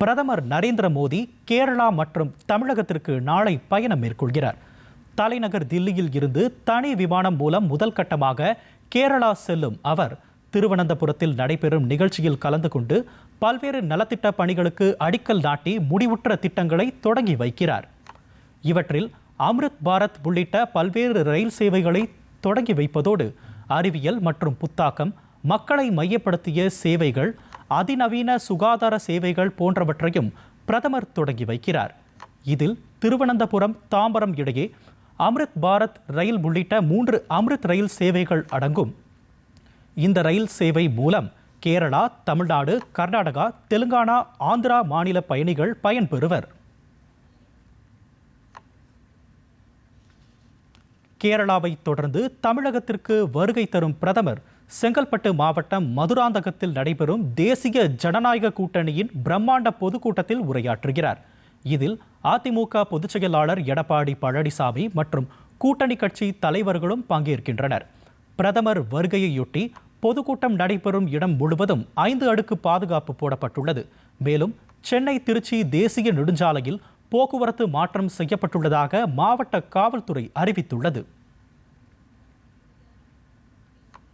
பிரதமர் நரேந்திர மோடி கேரளா மற்றும் தமிழகத்திற்கு நாளை பயணம் மேற்கொள்கிறார். தலைநகர் தில்லியில் இருந்து தனி விமானம் மூலம் முதல் கட்டமாக கேரளா செல்லும் அவர் திருவனந்தபுரத்தில் நடைபெறும் நிகழ்ச்சியில் கலந்து கொண்டு பல்வேறு நலத்திட்ட பணிகளுக்கு அடிக்கல் நாட்டி முடிவுற்ற திட்டங்களை தொடங்கி வைக்கிறார். இவற்றில் அம்ரித் பாரத் உள்ளிட்ட பல்வேறு ரயில் சேவைகளை தொடங்கி வைப்பதோடு அறிவியல் மற்றும் புத்தாக்கம் மக்களை மையப்படுத்திய சேவைகள் அதிநவீன சுகாதார சேவைகள் போன்றவற்றையும் பிரதமர் தொடங்கி வைக்கிறார். இதில் திருவனந்தபுரம் தாம்பரம் இடையே அம்ரித் பாரத் ரயில் உள்ளிட்ட மூன்று அம்ரித் ரயில் சேவைகள் அடங்கும். இந்த ரயில் சேவை மூலம் கேரளா தமிழ்நாடு கர்நாடகா தெலுங்கானா ஆந்திரா மாநில பயணிகள் பயன்பெறுவர். கேரளாவை தொடர்ந்து தமிழகத்திற்கு வருகை தரும் பிரதமர் செங்கல்பட்டு மாவட்டம் மதுராந்தகத்தில் நடைபெறும் தேசிய ஜனநாயக கூட்டணியின் பிரம்மாண்ட பொதுக்கூட்டத்தில் உரையாற்றுகிறார். இதில் அதிமுக பொதுச் செயலாளர் எடப்பாடி பழனிசாமி மற்றும் கூட்டணி கட்சி தலைவர்களும் பங்கேற்கின்றனர். பிரதமர் வருகையையொட்டி பொதுக்கூட்டம் நடைபெறும் இடம் முழுவதும் ஐந்து அடுக்கு பாதுகாப்பு போடப்பட்டுள்ளது. மேலும் சென்னை திருச்சி தேசிய நெடுஞ்சாலையில் போக்குவரத்து மாற்றம் செய்யப்பட்டுள்ளதாக மாவட்ட காவல்துறை அறிவித்துள்ளது.